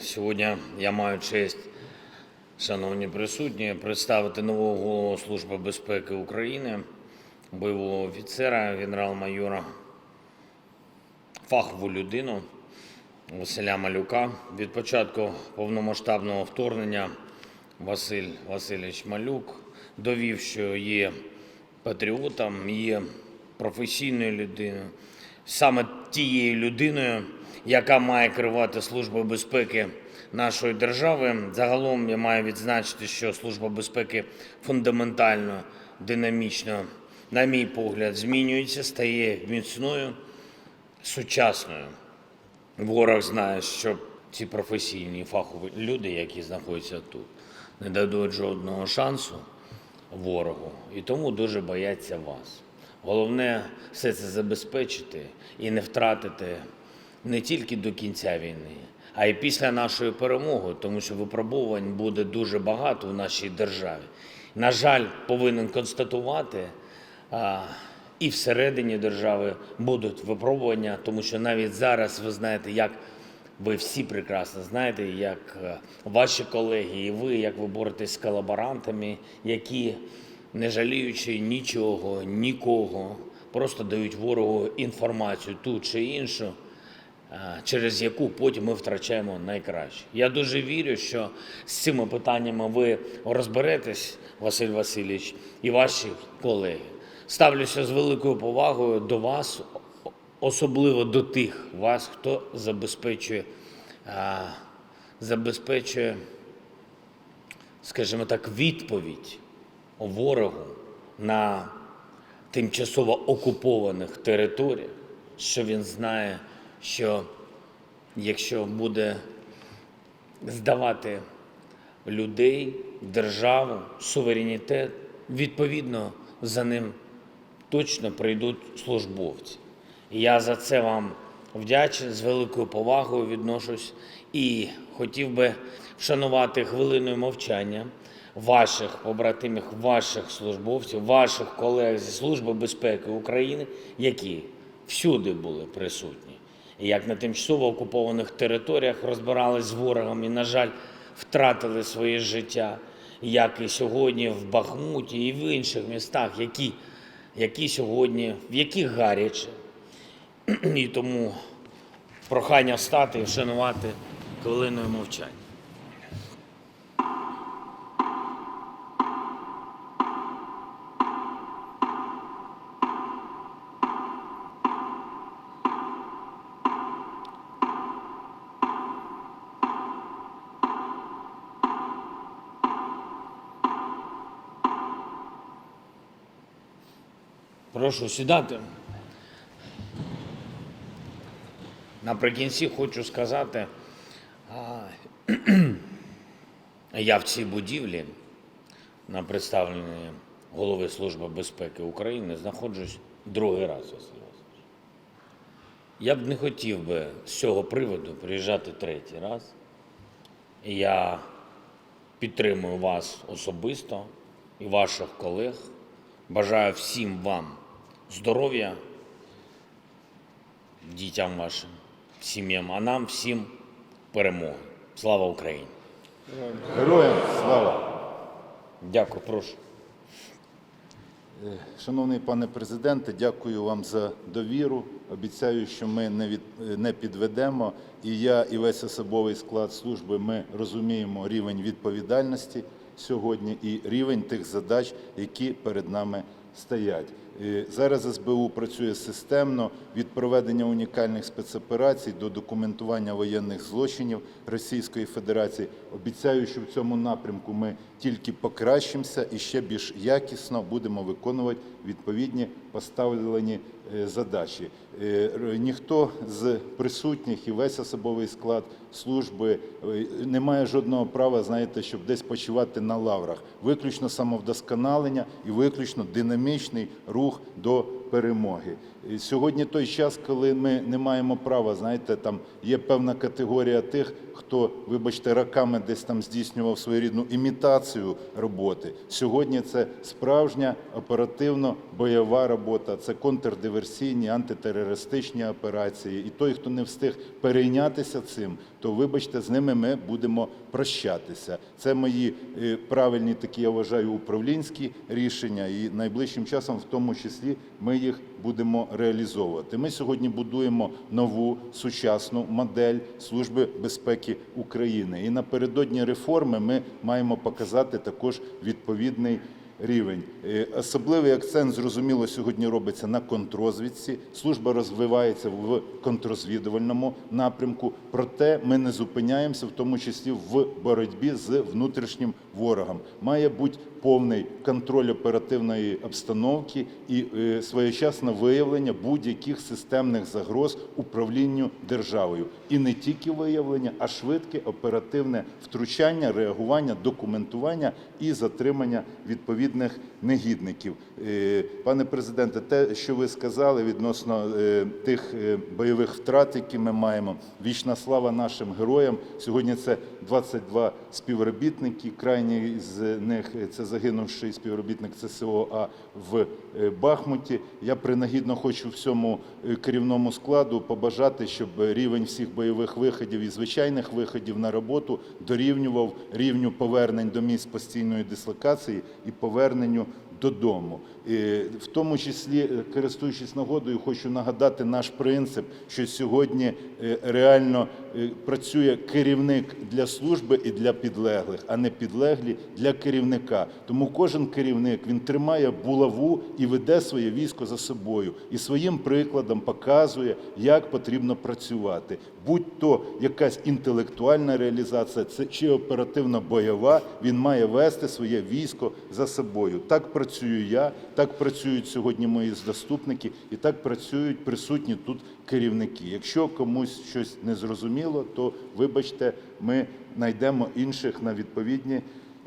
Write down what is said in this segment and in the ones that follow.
Сьогодні я маю честь, шановні присутні, представити нового голову Служби безпеки України, бойового офіцера, генерал-майора, фахову людину Василя Малюка. Від початку повномасштабного вторгнення Василь Васильович Малюк довів, що є патріотом, є професійною людиною, саме тією людиною, яка має керувати Службою безпеки нашої держави. Загалом я маю відзначити, що Служба безпеки фундаментально, динамічно, на мій погляд, змінюється, стає міцною, сучасною. Ворог знає, що ці професійні фахові люди, які знаходяться тут, не дадуть жодного шансу ворогу, і тому дуже бояться вас. Головне все це забезпечити і не втратити не тільки до кінця війни, а й після нашої перемоги, тому що випробувань буде дуже багато в нашій державі. На жаль, повинен констатувати, і всередині держави будуть випробування, тому що навіть зараз ви знаєте, як ви всі прекрасно знаєте, як е, ваші колеги і ви, як ви боретесь з колаборантами, які, не жаліючи нічого, нікого, просто дають ворогу інформацію ту чи іншу, через яку потім ми втрачаємо найкраще. Я дуже вірю, що з цими питаннями ви розберетесь, Василь Васильович, і ваші колеги. Ставлюся з великою повагою до вас, особливо до тих вас, хто забезпечує, забезпечує, скажімо так, відповідь ворогу на тимчасово окупованих територіях, що він знає, що якщо буде здавати людей, державу, суверенітет, відповідно за ним точно прийдуть службовці. Я за це вам вдячний, з великою повагою відношусь і хотів би вшанувати хвилиною мовчання ваших побратимів, ваших службовців, ваших колег зі Служби безпеки України, які всюди були присутні. Як на тимчасово окупованих територіях розбирались з ворогом і, на жаль, втратили своє життя, як і сьогодні в Бахмуті і в інших містах, які, які сьогодні, в яких гаряче. І тому прохання встати і вшанувати хвилиною мовчання. Прошу сідати. Наприкінці хочу сказати, я в цій будівлі на представленні голови Служби безпеки України знаходжусь другий раз, Васильович. Я б не хотів би з цього приводу приїжджати третій раз. Я підтримую вас особисто і ваших колег. Бажаю всім вам здоров'я, дітям вашим, сім'ям, а нам всім перемоги. Слава Україні! Героям слава! Дякую, прошу. Шановний пане президенте, дякую вам за довіру. Обіцяю, що ми не від не підведемо. І я, і весь особовий склад служби ми розуміємо рівень відповідальності сьогодні і рівень тих задач, які перед нами стоять. Зараз СБУ працює системно від проведення унікальних спецоперацій до документування воєнних злочинів Російської Федерації. Обіцяю, що в цьому напрямку ми тільки покращимося і ще більш якісно будемо виконувати відповідні поставлені е, задачі. Е, Ніхто з присутніх і весь особовий склад служби е, не має жодного права, знаєте, щоб десь почувати на лаврах. Виключно самовдосконалення і виключно динамічний рух до перемоги. І Сьогодні той час, коли ми не маємо права, знаєте, там є певна категорія тих, хто, вибачте, роками десь там здійснював своєрідну імітацію роботи. Сьогодні це справжня оперативно-бойова робота, це контрдиверсійні, антитерористичні операції. І той, хто не встиг перейнятися цим, то вибачте, з ними ми будемо прощатися. Це мої е, правильні такі, я вважаю, управлінські рішення, і найближчим часом, в тому числі, ми їх будемо реалізовувати. Ми сьогодні будуємо нову сучасну модель Служби безпеки України. І напередодні реформи ми маємо показати також відповідний рівень. Е, Особливий акцент, зрозуміло, сьогодні робиться на контрозвідці. Служба розвивається в контрозвідувальному напрямку. Проте ми не зупиняємося, в тому числі в боротьбі з внутрішнім ворогом. Має бути повний контроль оперативної обстановки і е, своєчасне виявлення будь-яких системних загроз управлінню державою. І не тільки виявлення, а швидке оперативне втручання, реагування, документування і затримання відповідних негідників. Е, Пане президенте, те, що ви сказали відносно е, тих е, бойових втрат, які ми маємо, вічна слава нашим героям. Сьогодні це 22 співробітники. Крайній з них це загинувший співробітник ЦСО А в Бахмуті. Я принагідно хочу всьому керівному складу побажати, щоб рівень всіх бойових виходів і звичайних виходів на роботу дорівнював рівню повернень до місць постійної дислокації і поверненню додому. В тому числі, е, користуючись нагодою, хочу нагадати наш принцип, що сьогодні е, реально е, працює керівник для служби і для підлеглих, а не підлеглі для керівника. Тому кожен керівник він тримає булаву і веде своє військо за собою, і своїм прикладом показує, як потрібно працювати. Будь то якась інтелектуальна реалізація, це чи оперативно бойова, він має вести своє військо за собою. Так працюю я, так працюють сьогодні мої заступники, і так працюють присутні тут керівники. Якщо комусь щось не зрозуміло, то вибачте, ми знайдемо інших на відповідні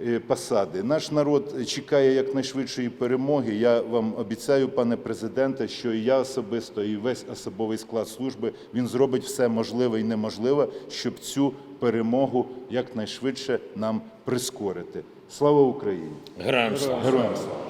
е, посади. Наш народ чекає якнайшвидшої перемоги. Я вам обіцяю, пане президенте, що і я особисто, і весь особовий склад служби він зробить все можливе і неможливе, щоб цю перемогу якнайшвидше нам прискорити. Слава Україні! Героям слава! Героям слава!